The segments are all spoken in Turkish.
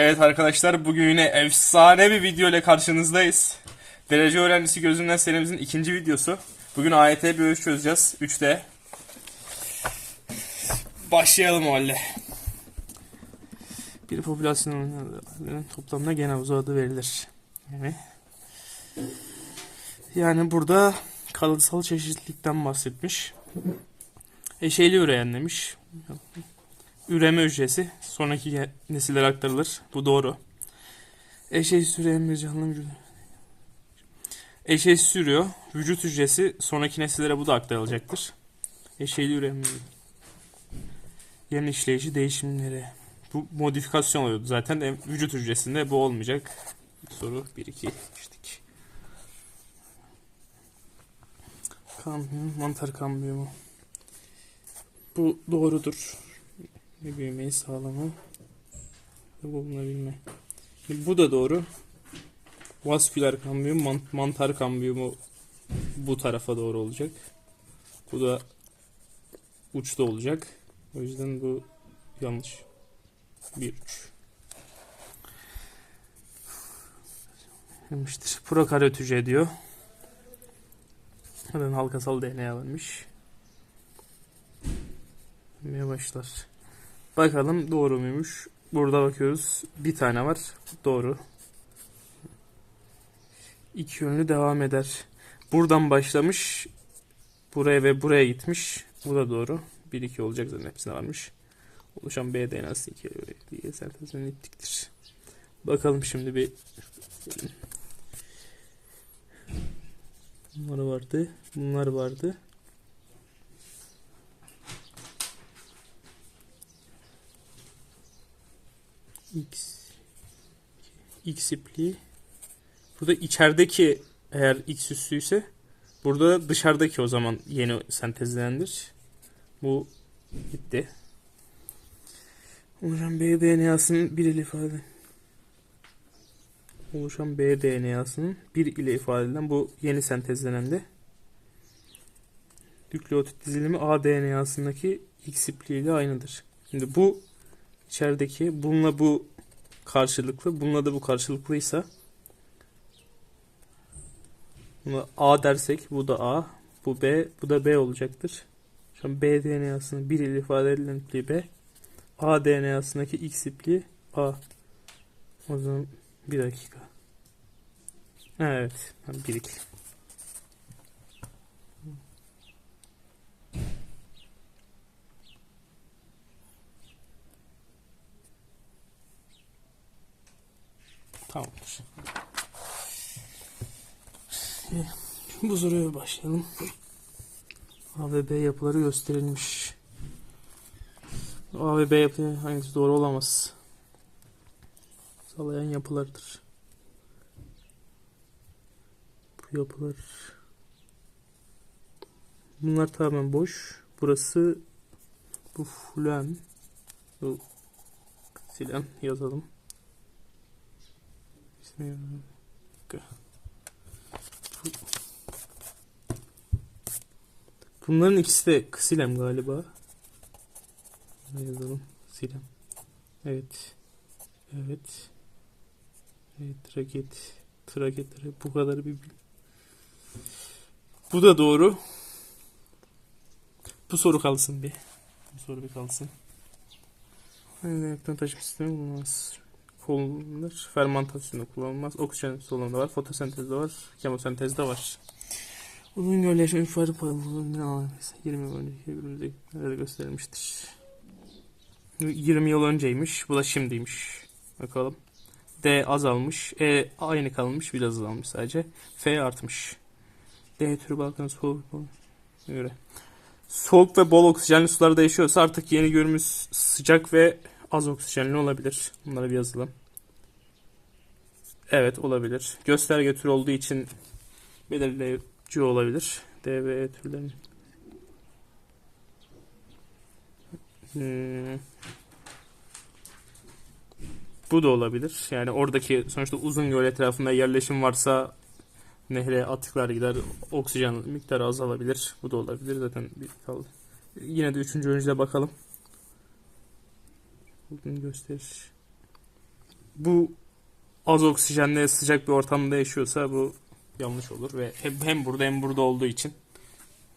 Evet arkadaşlar bugün yine efsane bir video ile karşınızdayız. Derece öğrencisi gözünden serimizin ikinci videosu. Bugün AYT bir ölçü çözeceğiz 3D. Başlayalım o halde. Bir popülasyonun toplamına genel uzağı adı verilir. Yani, yani burada kalıtsal çeşitlilikten bahsetmiş. Eşeğli üreyen demiş. Üreme hücresi sonraki nesillere aktarılır. Bu doğru. Eşeğsiz üreyen bir canlı vücudu. Eşeğsiz sürüyor. Vücut hücresi sonraki nesillere bu da aktarılacaktır. Eşeğli Gen işleyişi değişimleri. Bu modifikasyon oluyordu zaten. Vücut hücresinde bu olmayacak. Soru 1-2 geçtik. Kambiyum, mantar kambiyumu. Bu doğrudur ve büyümeyi sağlama ve bulunabilme. Şimdi bu da doğru. Vasküler kambiyum, man- mantar kambiyumu bu tarafa doğru olacak. Bu da uçta olacak. O yüzden bu yanlış. 1 3. Demiştir. Prokaryot hücre diyor. Hemen halkasal DNA varmış. Büyümeye başlar. Bakalım doğru muymuş? Burada bakıyoruz. Bir tane var. Doğru. İki yönlü devam eder. Buradan başlamış. Buraya ve buraya gitmiş. Bu da doğru. 1-2 olacak zaten hepsine varmış. Oluşan B DNA'sı 2 diye sentezden iptiktir. Bakalım şimdi bir Bunlar vardı. Bunlar vardı. X X ipliği burada içerideki eğer X üssüyse burada dışarıdaki o zaman yeni sentezlendir. Bu gitti. Oluşan B DNA'sının bir ile ifade oluşan B DNA'sının bir ile ifade edilen bu yeni sentezlenen de nükleotit dizilimi A DNA'sındaki X ipliğiyle aynıdır. Şimdi bu içerideki bununla bu karşılıklı, bununla da bu karşılıklıysa buna A dersek bu da A, bu B, bu da B olacaktır. Şu an B DNA'sının bir ile ifade edilen ipliği B, A DNA'sındaki X ipliği A. O zaman bir dakika. Evet, bir iki. Tamamdır. Şimdi Bu soruya başlayalım. A ve B yapıları gösterilmiş. A ve B yapı hangisi doğru olamaz? Sağlayan yapılardır. Bu yapılar Bunlar tamamen boş. Burası bu fulen bu silen yazalım. Bunların ikisi de ksilem galiba. Ne yazalım? Silem. Evet. Evet. Evet, traket. Traket. Bu kadar bir Bu da doğru. Bu soru kalsın bir. Bu soru bir kalsın. Elektron taşıma sistemi bulunmaz. Kullanılır. Fermentasyonda kullanılmaz. Oksijen solunumda var. Fotosentezde var. Kemosentezde var. Uzun gölleşme ifade paylaşımında 20 yıl önce günümüzde nerede gösterilmiştir. 20 yıl önceymiş. Bu da şimdiymiş. Bakalım. D azalmış. E aynı kalmış. Biraz azalmış sadece. F artmış. D türü Balkan soğuk göre. Soğuk ve bol oksijenli sularda yaşıyorsa artık yeni günümüz sıcak ve az oksijenli olabilir. Bunları bir yazalım. Evet olabilir. Gösterge türü olduğu için belirleyici olabilir. D ve E türlerin. Hmm. Bu da olabilir. Yani oradaki sonuçta uzun göl etrafında yerleşim varsa nehre atıklar gider. Oksijen miktarı azalabilir. Bu da olabilir. Zaten bir kaldı. Yine de üçüncü öncüde bakalım. Bugün gösterir. bu az oksijenle sıcak bir ortamda yaşıyorsa bu yanlış olur ve hem, burada hem burada olduğu için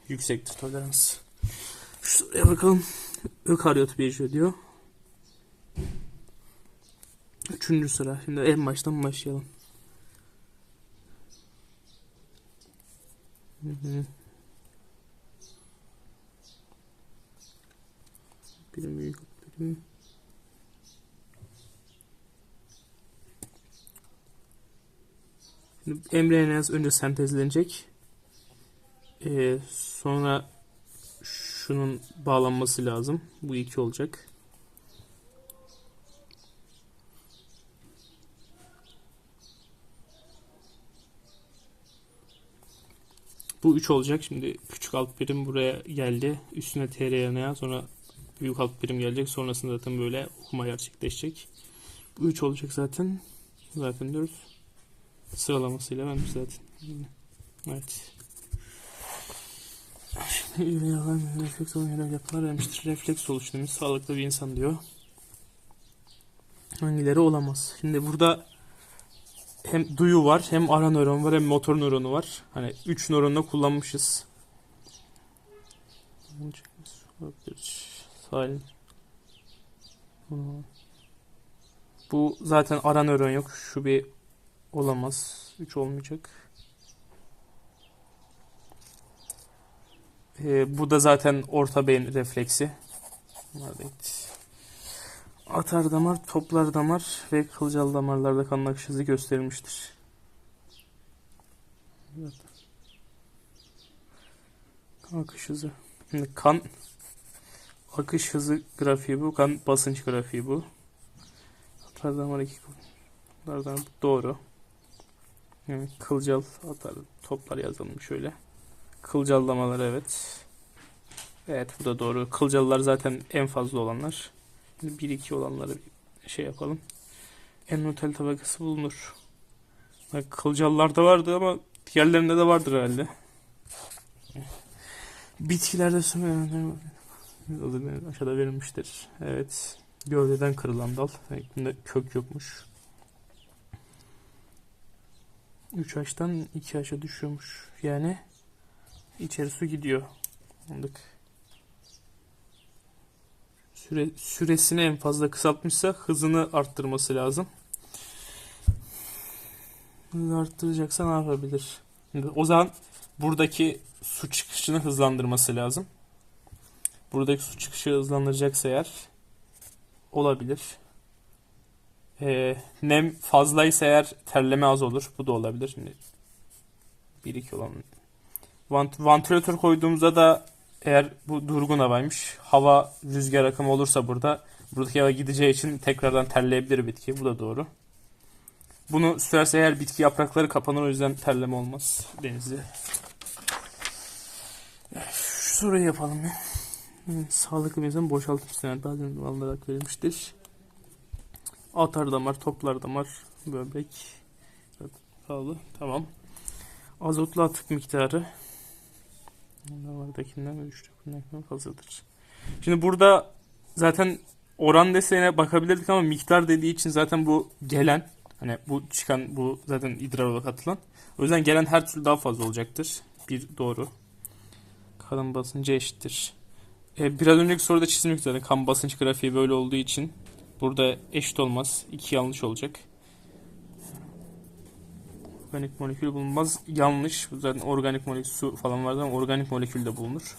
yüksektir tolerans. Şuraya bakalım. Ökaryot bir diyor. Üçüncü sıra. Şimdi en baştan başlayalım. Hı hı. Büyük birim. mRNA önce sentezlenecek. Ee, sonra şunun bağlanması lazım. Bu iki olacak. Bu 3 olacak. Şimdi küçük alt birim buraya geldi. Üstüne tRNA sonra büyük alt birim gelecek. Sonrasında zaten böyle okuma gerçekleşecek. Bu 3 olacak zaten. Zaten diyoruz. Sıralamasıyla vermiş zaten. Evet. Şimdi yalan refleks olan yerel yapılar vermiştir. Refleks oluşturmuş sağlıklı bir insan diyor. Hangileri olamaz? Şimdi burada hem duyu var, hem ara nöron var, hem motor nöronu var. Hani 3 nöronu kullanmışız. Salim. Bu zaten ara nöron yok. Şu bir olamaz. 3 olmayacak. Ee, bu da zaten orta beyin refleksi. Atar damar, toplar damar ve kılcal damarlarda kan akış hızı gösterilmiştir. Evet. Kan akış hızı. Şimdi kan akış hızı grafiği bu. Kan basınç grafiği bu. Atar damar iki doğru. Yani kılcal atar toplar yazalım şöyle. Kılcallamalar evet. Evet bu da doğru. Kılcallar zaten en fazla olanlar. 1-2 olanları bir şey yapalım. Endotel tabakası bulunur. Bak, kılcallarda vardı ama diğerlerinde de vardır herhalde. Bitkilerde sürmeyenler aşağıda verilmiştir. Evet. Gövdeden kırılan dal. Bunda kök yokmuş. 3 yaştan 2 yaşa düşüyormuş. Yani içeri su gidiyor. Anladık. Süre, süresini en fazla kısaltmışsa hızını arttırması lazım. Hızı arttıracaksa ne yapabilir? Şimdi o zaman buradaki su çıkışını hızlandırması lazım. Buradaki su çıkışı hızlandıracaksa eğer olabilir. Ee, nem fazlaysa eğer terleme az olur. Bu da olabilir. Şimdi 1-2 olan. Vant vantilatör koyduğumuzda da eğer bu durgun havaymış. Hava rüzgar akımı olursa burada buradaki hava gideceği için tekrardan terleyebilir bitki. Bu da doğru. Bunu sürerse eğer bitki yaprakları kapanır o yüzden terleme olmaz denizde. Şu soruyu yapalım ya. Sağlıklı bir insan sistemi bazen olarak verilmiştir. Atar damar, toplar damar, böbrek. Sağlı. Tamam. Azotlu atık miktarı Damardakinden ve üçlükünden fazladır. Şimdi burada zaten oran desteğine bakabilirdik ama miktar dediği için zaten bu gelen hani bu çıkan bu zaten idrar olarak atılan. O yüzden gelen her türlü daha fazla olacaktır. Bir doğru. Kan basıncı eşittir. Ee, biraz önceki soruda çizmiş zaten kan basınç grafiği böyle olduğu için burada eşit olmaz. İki yanlış olacak organik molekül bulunmaz. Yanlış. Zaten organik molekül su falan var ama organik molekül de bulunur.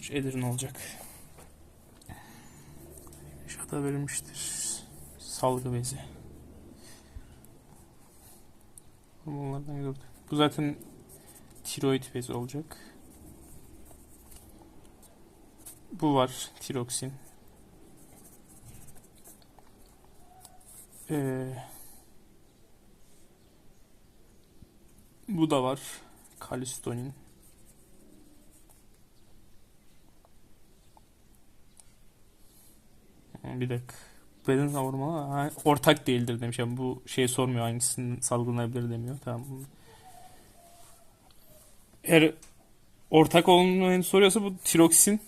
Şu Edirne olacak. Aşağıda verilmiştir. Salgı bezi. Bunlardan gördüm. Bu zaten tiroid bezi olacak. Bu var. Tiroksin. Eee Bu da var. Kalistonin. Bir dakika. Beden savurma ortak değildir demiş. Yani bu şey sormuyor hangisinin salgılanabilir demiyor. Tamam. Eğer ortak olmayanı soruyorsa bu tiroksin,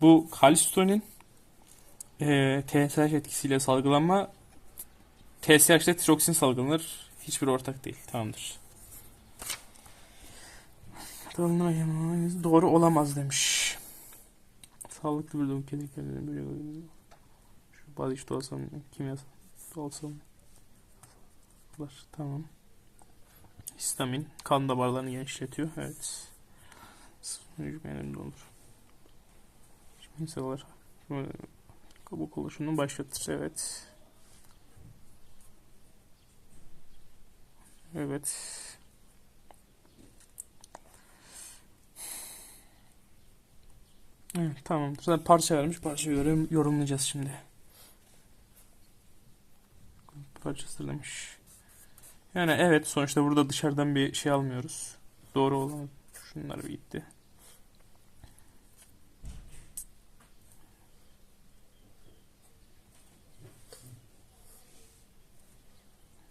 bu kalistonin e, TSH etkisiyle salgılanma TSH'de tiroksin salgılanır. Hiçbir ortak değil. Tamamdır. Doğru olamaz demiş. Sağlıklı bir doğum kedi kendine böyle şu body işte olsam kimyasal olsam tamam. Histamin kan damarlarını genişletiyor. Evet. Vücut önemli olur. Cinsel kabuk oluşumunu başlatır. Evet. Evet. Evet tamamdır. Zaten parça vermiş. Parça göre yorumlayacağız şimdi. Parçası demiş. Yani evet sonuçta burada dışarıdan bir şey almıyoruz. Doğru olan şunlar bir gitti.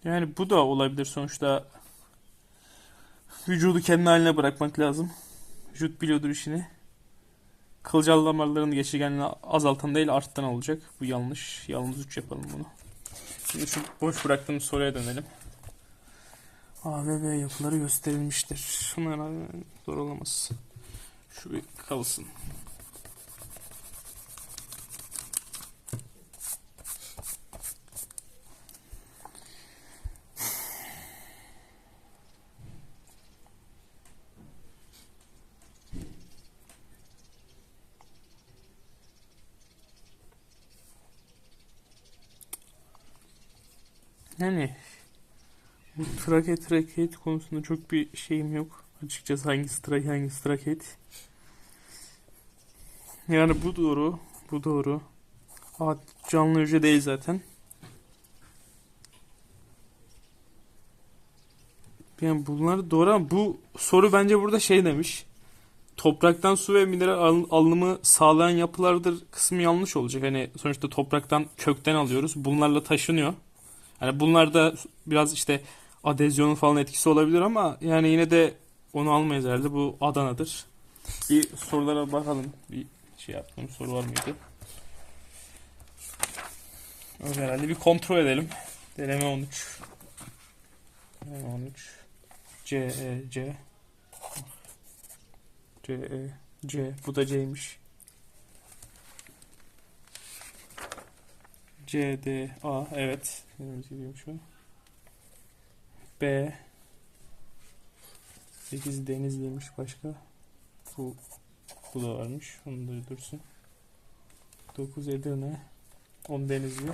Yani bu da olabilir sonuçta. Vücudu kendi haline bırakmak lazım. Vücut biliyordur işini. Kılcal damarların geçirgenliğini azaltan değil arttan olacak. Bu yanlış. Yalnız 3 yapalım bunu. Şimdi şu boş bıraktığımız soruya dönelim. A ve yapıları gösterilmiştir. Şunlar zor olamaz. Şu kalsın. Yani bu trake trakeit konusunda çok bir şeyim yok. Açıkçası hangisi trake hangisi trakeit. Yani bu doğru. Bu doğru. Aa, canlı hücre değil zaten. Yani bunlar doğru ama bu soru bence burada şey demiş. Topraktan su ve mineral al- alımı sağlayan yapılardır kısmı yanlış olacak. Hani sonuçta topraktan kökten alıyoruz. Bunlarla taşınıyor. Yani bunlar da biraz işte adezyonun falan etkisi olabilir ama yani yine de onu almayız herhalde. Bu Adana'dır. Bir sorulara bakalım. Bir şey yaptığım soru var mıydı? Öyle herhalde bir kontrol edelim. Deneme 13. Deneme 13. C, E, C. C, E, C. Bu da C'ymiş. C, D, A. Evet. Önümüz gidiyor şu. B. 8 Denizli'ymiş başka. Bu, bu da varmış. Onu da dursun. 9 Edirne. 10 Denizli.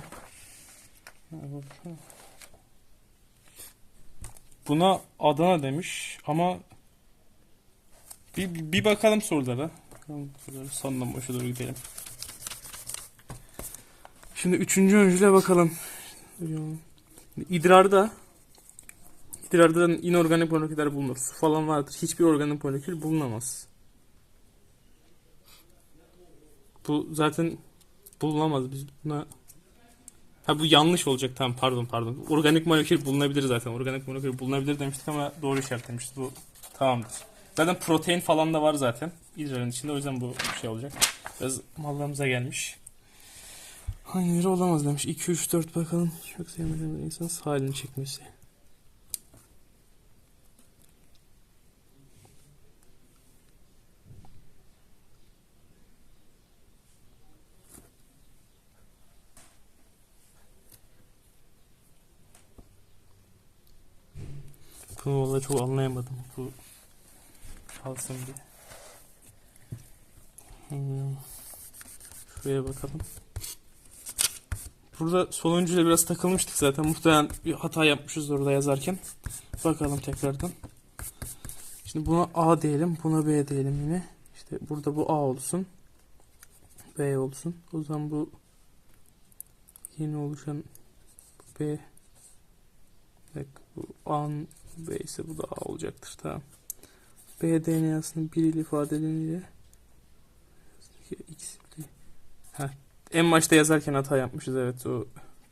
Buna Adana demiş ama bir, bir bakalım sorulara. Bakalım sorulara. Sondan başa doğru gidelim. Şimdi üçüncü öncüle bakalım. İdrarda idrarda inorganik moleküller bulunur. Su falan vardır. Hiçbir organik molekül bulunamaz. Bu zaten bulunamaz. Biz buna Ha bu yanlış olacak. Tamam pardon pardon. Organik molekül bulunabilir zaten. Organik molekül bulunabilir demiştik ama doğru işaretlemiştik. Bu tamamdır. Zaten protein falan da var zaten. İdrarın içinde. O yüzden bu şey olacak. Biraz mallarımıza gelmiş. Hayır olamaz demiş. 2 3 4 bakalım. Çok sevmediğim bir insan halini çekmesi. Bunu valla çok anlayamadım. Bu kalsın bir. Hmm. Şuraya bakalım. Burada sonuncuyla biraz takılmıştık zaten. Muhtemelen bir hata yapmışız orada yazarken. Bakalım tekrardan. Şimdi buna A diyelim. Buna B diyelim yine. İşte burada bu A olsun. B olsun. O zaman bu yeni oluşan B Bak, bu A'nın B ise bu da A olacaktır. Tamam. B DNA'sının bir il ifade edildiğinde X Heh, en başta yazarken hata yapmışız evet o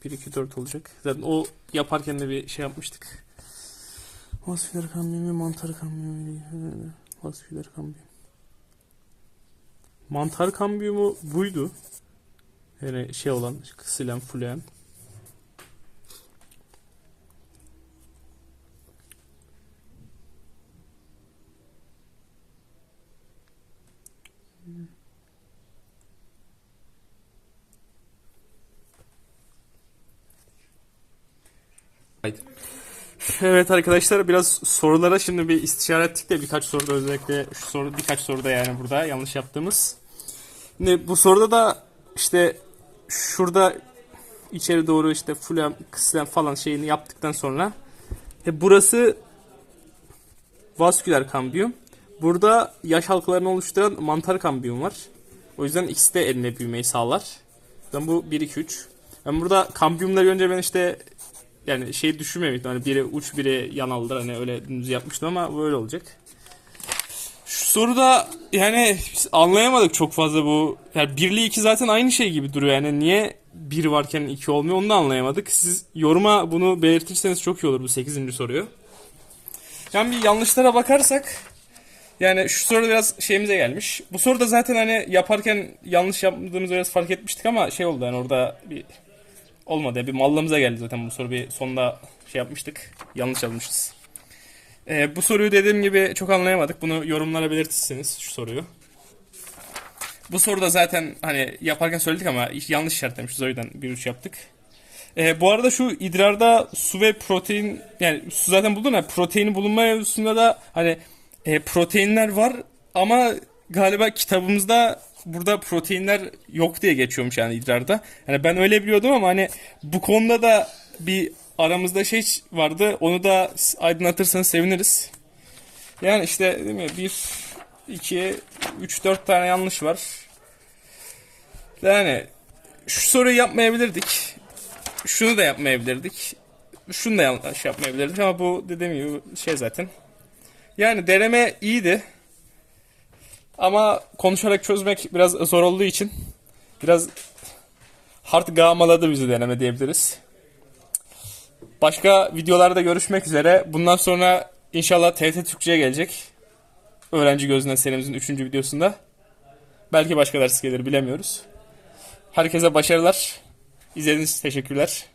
1 2 4 olacak. Zaten o yaparken de bir şey yapmıştık. Vasfiler kamyonu mantar kamyonu vasfiler kamyonu. Mantar kambiyumu buydu. Yani şey olan kısılen fulen. Evet arkadaşlar biraz sorulara şimdi bir istişare ettik de birkaç soruda özellikle şu soru birkaç soruda yani burada yanlış yaptığımız. Şimdi bu soruda da işte şurada içeri doğru işte fulem, kıslem falan şeyini yaptıktan sonra e burası vasküler kambiyum. Burada yaş halkalarını oluşturan mantar kambiyum var. O yüzden ikisi de eline büyümeyi sağlar. Ben bu 1 2 3. Ben burada kambiyumları önce ben işte yani şey düşünmemiştim. Hani biri uç biri yanaldır. Hani öyle dümdüz yapmıştım ama böyle olacak. Şu soruda yani anlayamadık çok fazla bu. Yani 1 ile 2 zaten aynı şey gibi duruyor. Yani niye 1 varken 2 olmuyor onu da anlayamadık. Siz yoruma bunu belirtirseniz çok iyi olur bu 8. soruyu. Yani bir yanlışlara bakarsak yani şu soru biraz şeyimize gelmiş. Bu soruda zaten hani yaparken yanlış yapmadığımızı biraz fark etmiştik ama şey oldu yani orada bir olmadı. Bir mallığımıza geldi zaten bu soru. Bir sonda şey yapmıştık. Yanlış yazmışız. Ee, bu soruyu dediğim gibi çok anlayamadık. Bunu yorumlara belirtirseniz şu soruyu. Bu soruda zaten hani yaparken söyledik ama yanlış işaretlemişiz o yüzden bir üç yaptık. Ee, bu arada şu idrarda su ve protein yani su zaten buldun ya proteini bulunma mevzusunda da hani e, proteinler var ama galiba kitabımızda burada proteinler yok diye geçiyormuş yani idrarda. Yani ben öyle biliyordum ama hani bu konuda da bir aramızda şey vardı. Onu da aydınlatırsanız seviniriz. Yani işte değil mi? 1 2 3 4 tane yanlış var. Yani şu soruyu yapmayabilirdik. Şunu da yapmayabilirdik. Şunu da yanlış yapmayabilirdik ama bu dediğim gibi şey zaten. Yani deneme iyiydi. Ama konuşarak çözmek biraz zor olduğu için biraz hard gağmaladı bizi deneme diyebiliriz. Başka videolarda görüşmek üzere. Bundan sonra inşallah TRT Türkçe'ye gelecek. Öğrenci gözünden serimizin 3. videosunda. Belki başka ders gelir bilemiyoruz. Herkese başarılar. İzlediğiniz için teşekkürler.